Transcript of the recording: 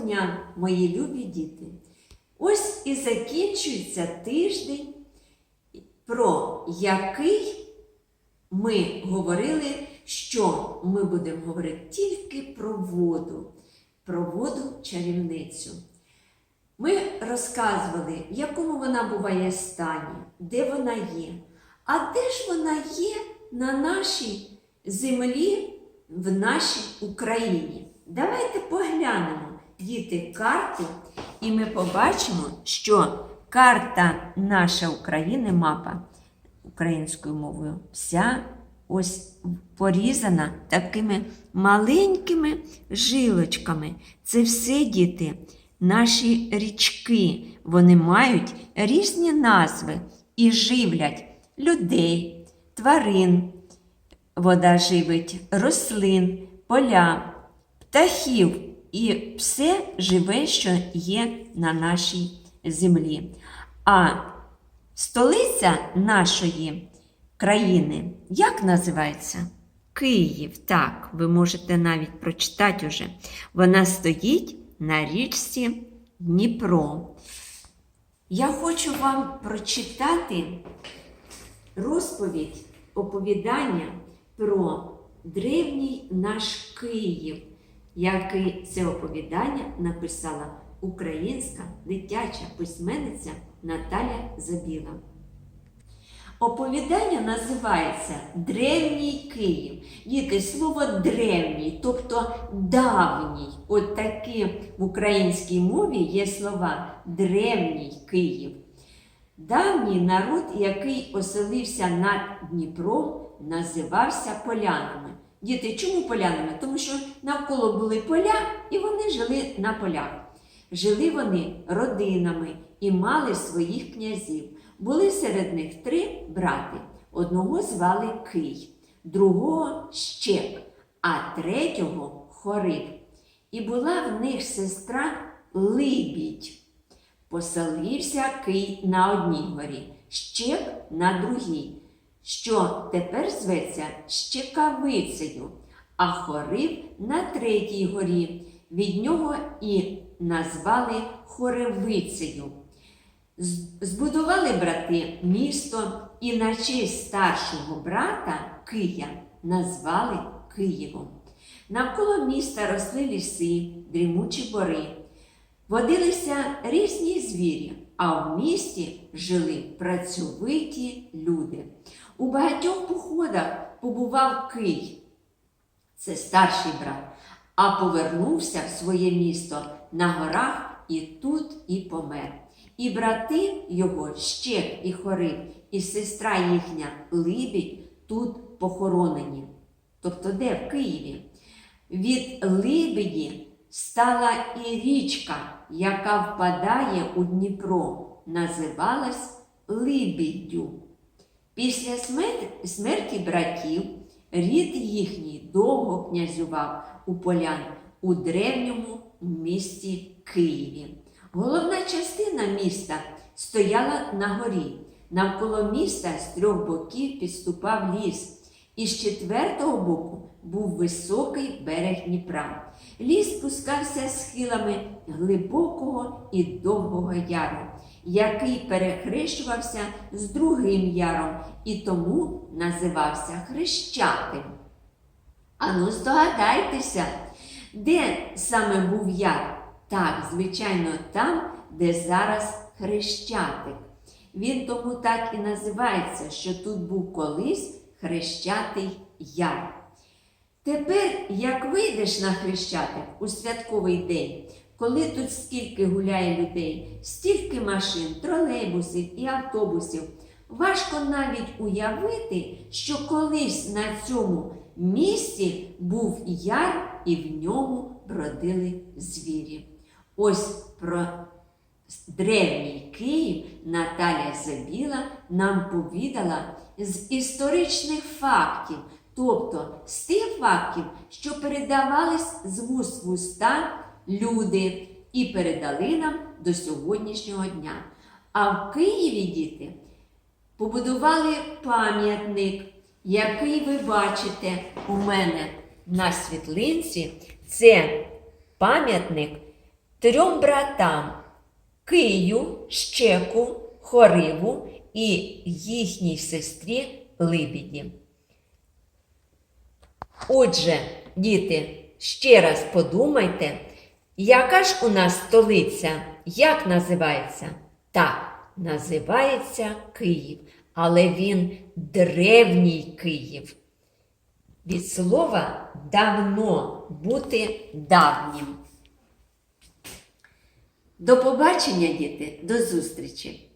дня, мої любі діти! Ось і закінчується тиждень, про який ми говорили, що ми будемо говорити тільки про воду, про воду чарівницю. Ми розказували, в якому вона буває стані, де вона є. А де ж вона є на нашій землі, в нашій Україні? Давайте поглянемо, діти, карту, і ми побачимо, що карта наша України, мапа українською мовою, вся ось порізана такими маленькими жилочками. Це все діти, наші річки. Вони мають різні назви і живлять людей, тварин. Вода живить рослин, поля, птахів і все живе, що є на нашій землі. А столиця нашої країни як називається? Київ. Так, ви можете навіть прочитати уже. Вона стоїть на річці Дніпро. Я хочу вам прочитати розповідь, оповідання про древній наш Київ, який це оповідання написала українська дитяча письменниця Наталя Забіла. Оповідання називається Древній Київ. Діти, слово древній, тобто давній. От такі в українській мові є слова древній Київ. Давній народ, який оселився над Дніпром, називався полянами. Діти, чому полянами? Тому що навколо були поля, і вони жили на полях. Жили вони родинами і мали своїх князів. Були серед них три брати. Одного звали Кий, другого Щек, а третього Хорив. І була в них сестра Либідь. Поселився Кий на одній горі, Щек на другій, що тепер зветься Щекавицею, а Хорив на третій горі. Від нього і назвали Хоревицею. Збудували брати місто і на честь старшого брата Кия назвали Києвом. Навколо міста росли ліси, дрімучі бори. Водилися різні звірі, а в місті жили працьовиті люди. У багатьох походах побував Кий, це старший брат, а повернувся в своє місто на горах і тут і помер. І брати його Щек і Хорив, і сестра їхня Либідь тут похоронені. Тобто де в Києві? Від Либеді стала і річка, яка впадає у Дніпро, називалась Либіддю. Після смерті братів рід їхній довго князював у полян у древньому місті Києві. Головна частина міста стояла на горі. Навколо міста з трьох боків підступав ліс, і з четвертого боку був високий берег Дніпра. Ліс спускався схилами глибокого і довгого яру, який перехрещувався з другим яром і тому називався Хрещатим. Ану, здогадайтеся, де саме був яр? Так, звичайно, там, де зараз Хрещатик. Він тому так і називається, що тут був колись Хрещатий яр. Тепер, як вийдеш на Хрещатик у святковий день, коли тут скільки гуляє людей, стільки машин, тролейбусів і автобусів, важко навіть уявити, що колись на цьому місці був яр і в ньому бродили звірі. Ось про древній Київ Наталя Забіла нам повідала з історичних фактів, тобто з тих фактів, що передавались з вуст в уста люди і передали нам до сьогоднішнього дня. А в Києві діти побудували пам'ятник, який ви бачите у мене на світлинці. Це пам'ятник трьом братам Кию, Щеку, Хориву і їхній сестрі Либіді. Отже, діти, ще раз подумайте, яка ж у нас столиця? Як називається? Так, називається Київ, але він древній Київ. Від слова давно бути давнім. До побачення, діти, до зустрічі!